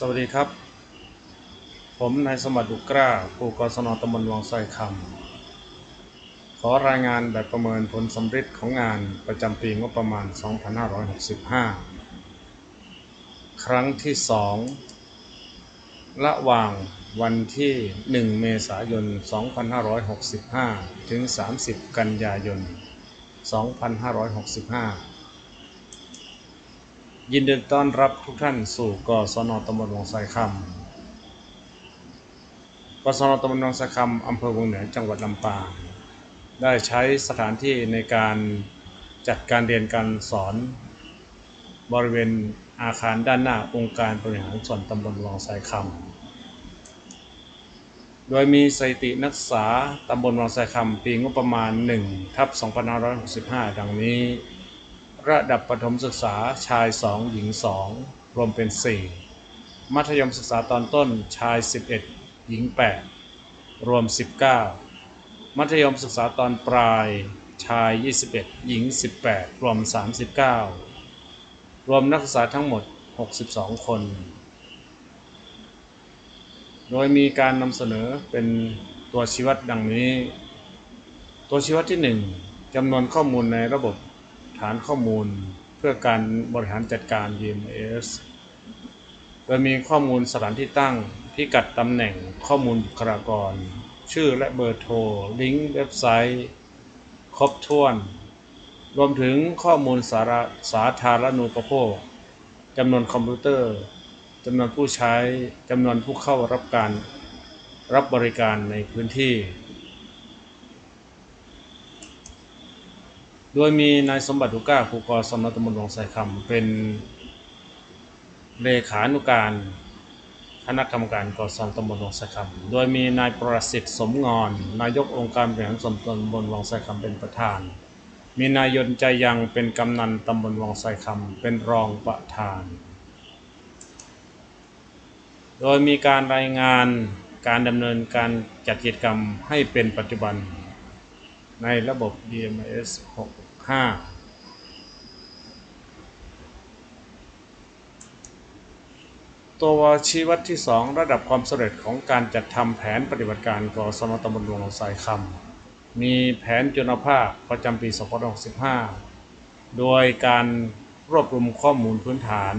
สวัสดีครับ ผมนายสมบัติอุกล้าผู้กศนตำบลวังไส้คำ ขอรายงานแบบประเมินผลสำฤทธิ์ของงานประจำปีงบประมาณ 2565 ครั้งที่ 2 ระหว่างวันที่ 1 เมษายน 2565 ถึง 30 กันยายน 2565 ยินดีต้อนรับทุกท่านสู่กศนตำบลวังไซคำกศนตำบลวังไซคำอำเภอวงเหนือจังหวัดลำปาง ได้ใช้สถานที่ในการจัดการเรียนการสอน บริเวณอาคารด้านหน้าองค์การบริหารส่วนตำบลวังไซคำ โดยมีสถิตินักศึกษาตำบลวังไซคำปีงบประมาณ1ทับ2565 ดังนี้ ระดับประถมศึกษาชาย 2 หญิง 2 รวมเป็น 4 มัธยมศึกษาตอนต้นชาย 11 หญิง 8 รวม 19 มัธยมศึกษาตอนปลายชาย 21 หญิง 18 รวม 39 รวมนักศึกษาทั้งหมด 62 คน โดยมีการนำเสนอเป็นตัวชี้วัดดังนี้ ตัวชี้วัดที่ 1จำนวนข้อมูลในระบบ ฐานข้อมูลเพื่อการบริหารจัดการ DMS โดยมีข้อมูลสถานที่ตั้งพิกัดตำแหน่งข้อมูลบุคลากร ชื่อและเบอร์โทร ลิงก์เว็บไซต์ ครบถ้วน รวมถึงข้อมูลสาระสาธารณูปโภคจำนวนคอมพิวเตอร์จำนวนผู้ใช้จำนวนผู้เข้ารับการรับบริการในพื้นที่ โดยมีนายสมบัติอุก้าครูกรสำนักตำบลหนองไสคำเป็นเลขานุการคณะกรรมการก่อสร้างตำบลหนองไสคำโดยมีนายประสิทธิ์สมงอนนายกองค์การบริหารส่วนตำบลวังไสคำเป็นประธาน มีนายยนใจยังเป็นกำนันตำบลวังไสคำเป็นรองประธาน โดยมีการรายงานการดำเนินการจัดกิจกรรมให้เป็นปัจจุบันในระบบ DMS 6 65ตัวชี้วัดที่ 2 ระดับความสำเร็จของการจัดทำแผนปฏิบัติการกสนตำบลหลวงหนองสายคำมีแผนจุลภาคประจำปี2565 โดยการรวบรวมข้อมูลพื้นฐาน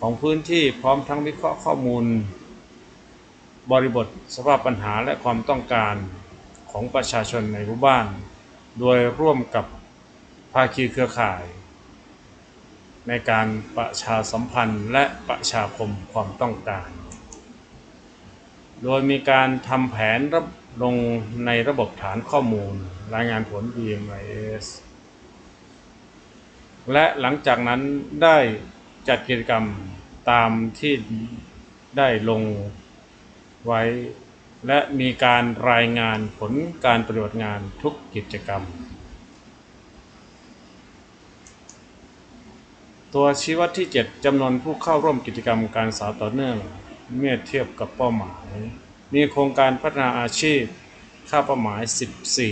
ของพื้นที่พร้อมทั้งวิเคราะห์ข้อมูล บริบทสภาพปัญหาและความต้องการของประชาชนในหมู่บ้าน โดยร่วมกับ ภาคีเครือข่าย ในการประชาสัมพันธ์และประชาคมความต้องการ โดยมีการทำแผนรับลงในระบบฐานข้อมูลรายงานผล DMIS และหลังจากนั้นได้จัดกิจกรรมตามที่ได้ลงไว้ และมีการรายงานผลการปฏิบัติงานทุกกิจกรรม ตัวชี้วัดที่ 7จำนวนผู้เข้าร่วมกิจกรรมการสาต่อเนื่องเมื่อเทียบกับเป้าหมาย มีโครงการพัฒนาอาชีพ ค่าเป้าหมาย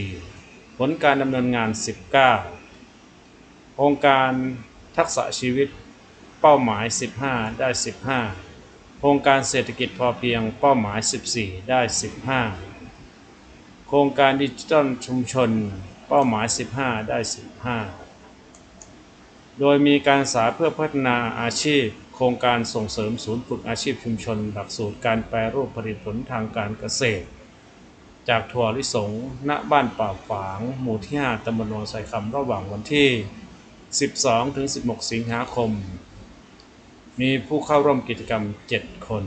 14 ผลการดำเนินงาน 19 โครงการทักษะชีวิตเป้าหมาย 15 ได้ 15 โครงการเศรษฐกิจพอเพียงเป้าหมาย 14 ได้ 15 โครงการดิจิทัลชุมชน เป้าหมาย 15 ได้ 15 โดยมีการศึกษาเพื่อพัฒนาอาชีพ โครงการส่งเสริมศูนย์ฝึกอาชีพชุมชน หลักสูตรการแปรรูปผลิตผลทางการเกษตร จากถั่วลิสง ณ บ้านป่าฝาง หมู่ที่ 5ตำบลโนนไซคำระหว่างวันที่ 12 ถึง 16 สิงหาคม มีผู้เข้าร่วมกิจกรรม 7 คน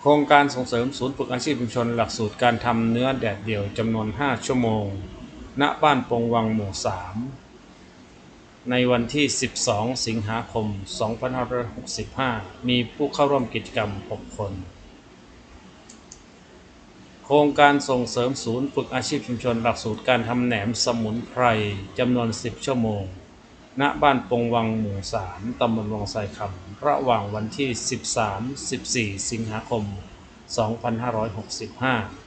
โครงการส่งเสริมศูนย์ฝึกอาชีพชุมชน หลักสูตรการทำเนื้อแดดเดี่ยวจำนวน 5 ชั่วโมง ณบ้านปงวังหมู่ 3 ในวันที่ 12 สิงหาคม 2565 มีผู้เข้าร่วมกิจกรรม 6 คน โครงการส่งเสริมศูนย์ฝึกอาชีพชุมชนหลักสูตรการทำแหนมสมุนไพรจำนวน 10 ชั่วโมง ณ บ้านปงวังหมู่ 3 ตำบลวังไซคำ ระหว่างวันที่ 13-14 สิงหาคม 2565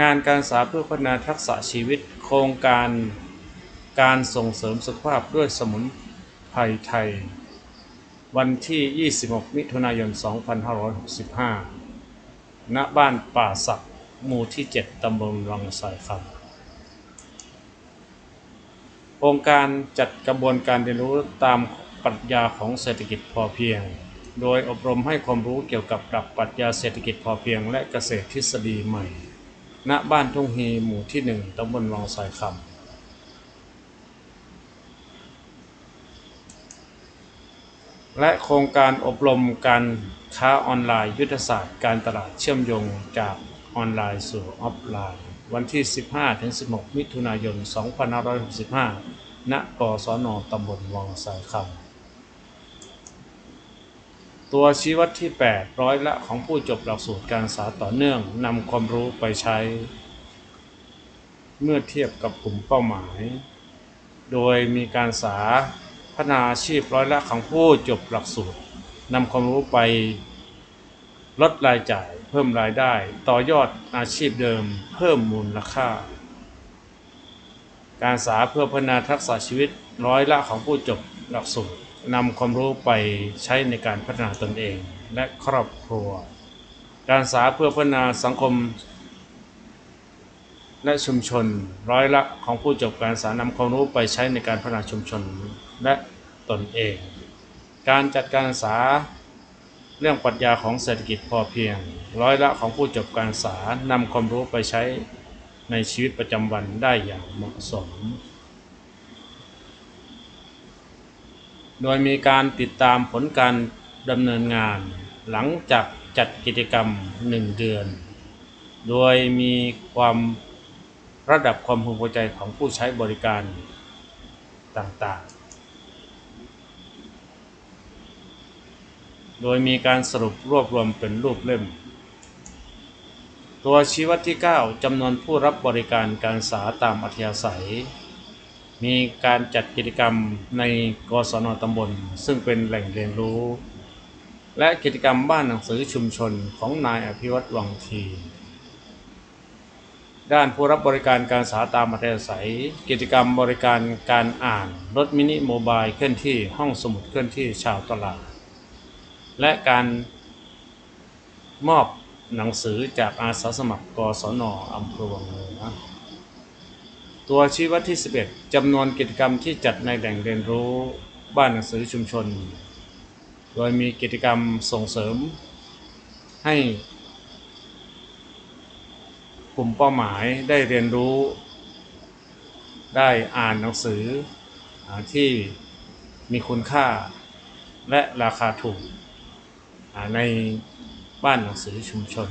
งานการศึกษาเพื่อพัฒนาทักษะชีวิต โครงการการส่งเสริมสุขภาพด้วยสมุนไพรไทย วันที่ 26 มิถุนายน 2565 ณ บ้านป่าสักหมู่ที่ 7 ตำบลวังไสคำโครงการจัดกระบวนการเรียนรู้ตามปรัชญาของเศรษฐกิจพอเพียง โดยอบรมให้ความรู้เกี่ยวกับหลักปรัชญาเศรษฐกิจพอเพียง และเกษตรทฤษฎีใหม่ ณบ้านทุ่งเฮหมู่ที่1ตำบลวังไสคำและโครงการอบรมการค้าออนไลน์ยุทธศาสตร์การตลาดเชื่อมโยงจากออนไลน์สู่ออฟไลน์ วันที่ 15-16 มิถุนายน 2565ณกศนตำบลวังไสคำ ตัวชี้วัดที่ 8 ร้อยละของผู้จบหลักสูตรการศึกษาต่อเนื่องนำความรู้ไปใช้ เมื่อเทียบกับกลุ่มเป้าหมาย โดยมีการศึกษาพัฒนาอาชีพร้อยละของผู้จบหลักสูตรนำความรู้ไป ลดรายจ่ายเพิ่มรายได้ ต่อยอดอาชีพเดิม เพิ่มมูลค่า การศึกษาเพื่อพัฒนาทักษะชีวิตร้อยละของผู้จบหลักสูตร นำความรู้ไปใช้ในการพัฒนาตนเองและครอบครัว การศึกษาเพื่อพัฒนาสังคม และชุมชนร้อยละของผู้จบการศึกษานำความรู้ไปใช้ในการพัฒนาชุมชนและตนเอง การจัดการศึกษาเรื่องปรัชญาของเศรษฐกิจพอเพียง ร้อยละของผู้จบการศึกษานำความรู้ไปใช้ในชีวิตประจำวันได้อย่างเหมาะสม โดยมีการติดตามผลการดำเนินงาน หลังจากจัดกิจกรรม 1 เดือน โดยมีความระดับความพึงพอใจของผู้ใช้บริการต่างๆ โดยมีการสรุปรวบรวมเป็นรูปเล่ม ตัวชี้วัดที่ 9จำนวนผู้รับบริการการศึกษาตามอัธยาศัย มีการจัดกิจกรรมในกศนตำบล ซึ่งเป็นแหล่งเรียนรู้ และกิจกรรมบ้านหนังสือชุมชนของนายอภิวัตรวังที ด้านผู้รับบริการการศึกษาตามอัธยาศัย กิจกรรมบริการการอ่าน รถมินิโมบายเคลื่อนที่ห้องสมุดเคลื่อนที่ชาวตลาด และการมอบหนังสือจากอาสาสมัครกศนอำเภอวังเหนือ ตัวชี้วัดที่ 11จำนวนกิจกรรมที่จัดในแหล่งเรียนรู้บ้านหนังสือชุมชน โดยมีกิจกรรมส่งเสริมให้กลุ่มเป้าหมายได้เรียนรู้ ได้อ่านหนังสือที่มีคุณค่าและราคาถูกในบ้านหนังสือชุมชน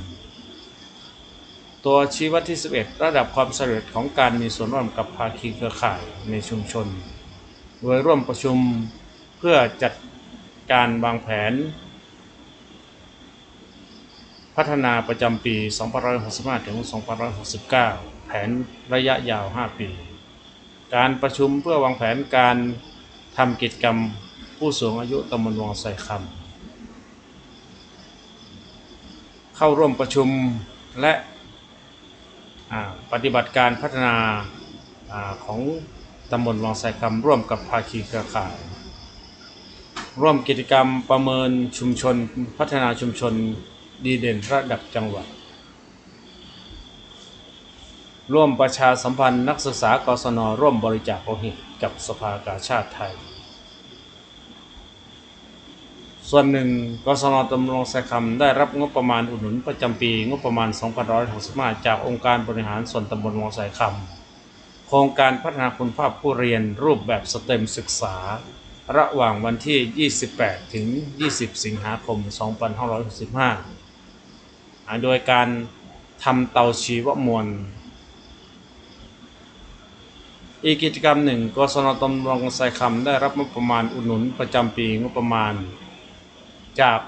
ตัวชี้วัดที่ 11 ระดับความสำเร็จของการมีส่วนร่วมกับภาคีเครือข่ายในชุมชน โดยร่วมประชุมเพื่อจัดการวางแผน พัฒนาประจำปี 2565 ถึง 2569 แผนระยะยาว 5 ปี การประชุมเพื่อวางแผนการทำกิจกรรมผู้สูงอายุตำบลวังไสคำเข้าร่วมประชุมและ ปฏิบัติการพัฒนาอของตำบลวังไสคำร่วมกับภาคีเครือข่าย ร่วมกิจกรรมประเมินชุมชนพัฒนาชุมชนดีเด่นระดับจังหวัด ร่วมประชาสัมพันธ์นักศึกษากศนร่วมบริจาคโลหิตกับสภากาชาติไทย ส่วนหนึ่งกศนตำรงไซคำได้รับงบประมาณอุดหนุนประจำปีงบประมาณ 2565 จากองค์การบริหารส่วนตำบลวังไสคำโครงการพัฒนาคุณภาพผู้เรียนรูปแบบสเต็มศึกษา ระหว่างวันที่ 28 ถึง 20 สิงหาคม 2565อ่าโดยการทำเตาชีวมวลอีกกิจกรรมหนึ่งกศนตำรงไซคำได้รับงบประมาณอุดหนุนประจำปีงบประมาณ จาก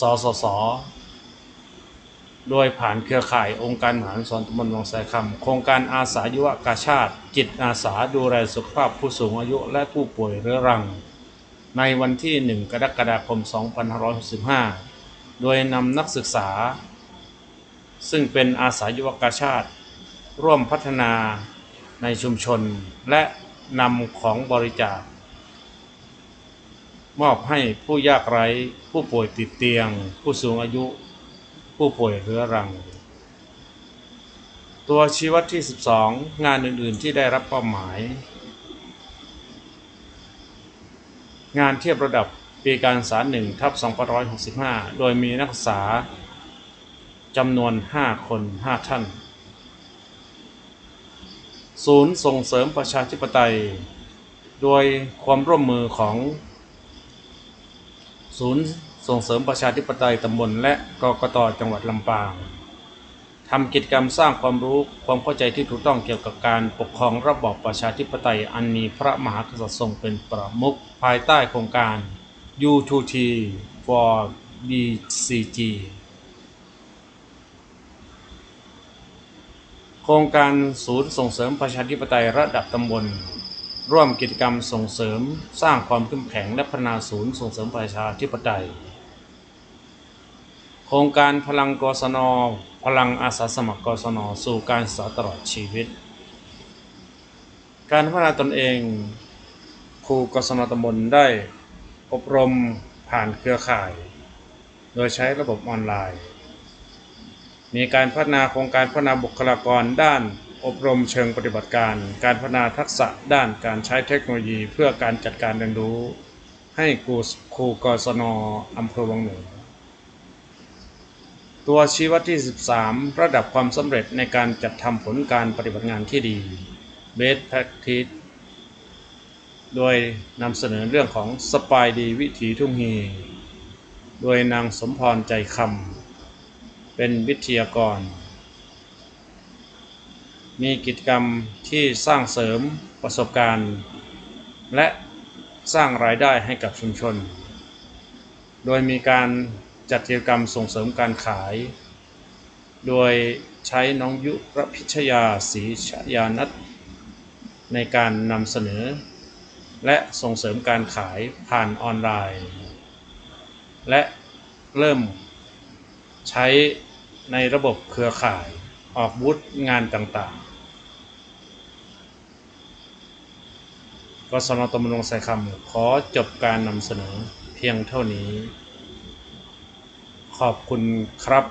สสส โดยผ่านเครือข่ายองค์การมหาสนตำบลวังไสคำโครงการอาสายุวกาชาติ จิตอาสาดูแลสุขภาพผู้สูงอายุและผู้ป่วยเรื้อรัง ในวันที่ 1 กรกฎาคม 2565 โดยนำนักศึกษา ซึ่งเป็นอาสายุวกาชาติ ร่วมพัฒนาในชุมชนและนำของบริจาค มอบให้ผู้ยากไร้ ผู้ป่วยติดเตียง ผู้สูงอายุ ผู้ป่วยเรื้อรัง ตัวชี้วัดที่ 12 งานอื่น ๆ ที่ได้รับเป้าหมาย งานเทียบระดับปีการศึกษา1ทับ2565 โดยมีนักศึกษาจำนวน 5 คน 5 ท่าน ศูนย์ส่งเสริมประชาธิปไตย โดยความร่วมมือของ ศูนย์ส่งเสริมประชาธิปไตยตำบลและกกตจังหวัดลำปางทำกิจกรรมสร้างความรู้ความเข้าใจที่ถูกต้องเกี่ยวกับการปกครองระบอบประชาธิปไตยอันมีพระมหากษัตริย์ทรงเป็นประมุขภายใต้โครงการ U2T for BCG โครงการศูนย์ส่งเสริมประชาธิปไตยระดับตำบล ร่วมกิจกรรมส่งเสริมสร้างความเข้มแข็งและพัฒนาศูนย์ส่งเสริมประชาธิปไตย โครงการพลังกศน พลังอาสาสมัครกศน สู่การศึกษาตลอดชีวิต การพัฒนาตนเองครูกศนตำบลได้อบรมผ่านเครือข่าย โดยใช้ระบบออนไลน์ มีการพัฒนาโครงการพัฒนาบุคลากรด้าน อบรมเชิงปฏิบัติการ การพัฒนาทักษะด้านการใช้เทคโนโลยีเพื่อการจัดการเรียนรู้ ให้ครูครูกศนอำเภอวังเหนือตัวชี้วัดที่ 13 ระดับความสำเร็จในการจัดทำผลการปฏิบัติงานที่ดี Best Practice โดยนำเสนอเรื่องของสปายดีวิถีทุ่งฮีโดยนางสมพรใจคำเป็นวิทยากร มีกิจกรรมที่สร้างเสริมประสบการณ์ และสร้างรายได้ให้กับชุมชน โดยมีการจัดกิจกรรมส่งเสริมการขาย โดยใช้น้องยุรพิชยาศรีชยานัทในการนำเสนอ และส่งเสริมการขายผ่านออนไลน์ และเริ่มใช้ในระบบเครือข่าย ออกบูธงานต่างๆ ก็สนตำบลลงสายคำขอจบการนำเสนอเพียงเท่านี้ ขอบคุณครับ